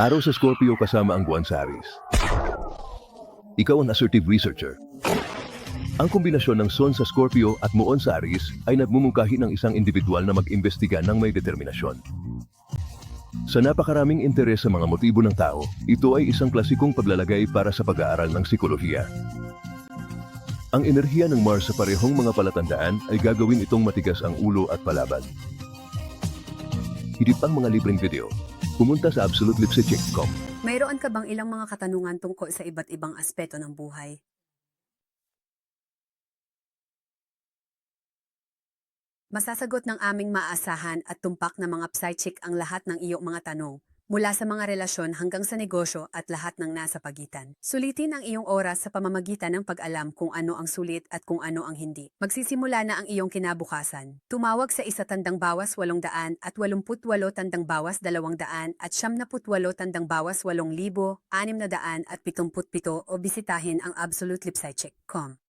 Araw sa Scorpio kasama ang buwan sa. Ikaw ang assertive researcher. Ang kombinasyon ng Sun sa Scorpio at Muon sa Aries ay nagmumungkahi ng isang individual na mag-imbestiga ng may determinasyon. Sa napakaraming interes sa mga motibo ng tao, ito ay isang klasikong paglalagay para sa pag-aaral ng psikolohiya. Ang enerhiya ng Mars sa parehong mga palatandaan ay gagawin itong matigas ang ulo at palaban. Hidip ang mga libreng video. Pumunta sa absolutelipsecheck.com. Mayroon ka bang ilang mga katanungan tungkol sa iba't ibang aspeto ng buhay? Masasagot ng aming maasahan at tumpak na mga psychic ang lahat ng iyong mga tanong, mula sa mga relasyon hanggang sa negosyo at lahat ng nasa pagitan. Sulitin ang iyong oras sa pamamagitan ng pag-alam kung ano ang sulit at kung ano ang hindi. Magsisimula na ang iyong kinabukasan. Tumawag sa isa tandang bawas walong daan at walumputwalo tandang bawas dalawang daan at siyam na putwalo tandang bawas walong libo, anim na daan at pitumput pito o bisitahin ang absolutelipsycheck.com.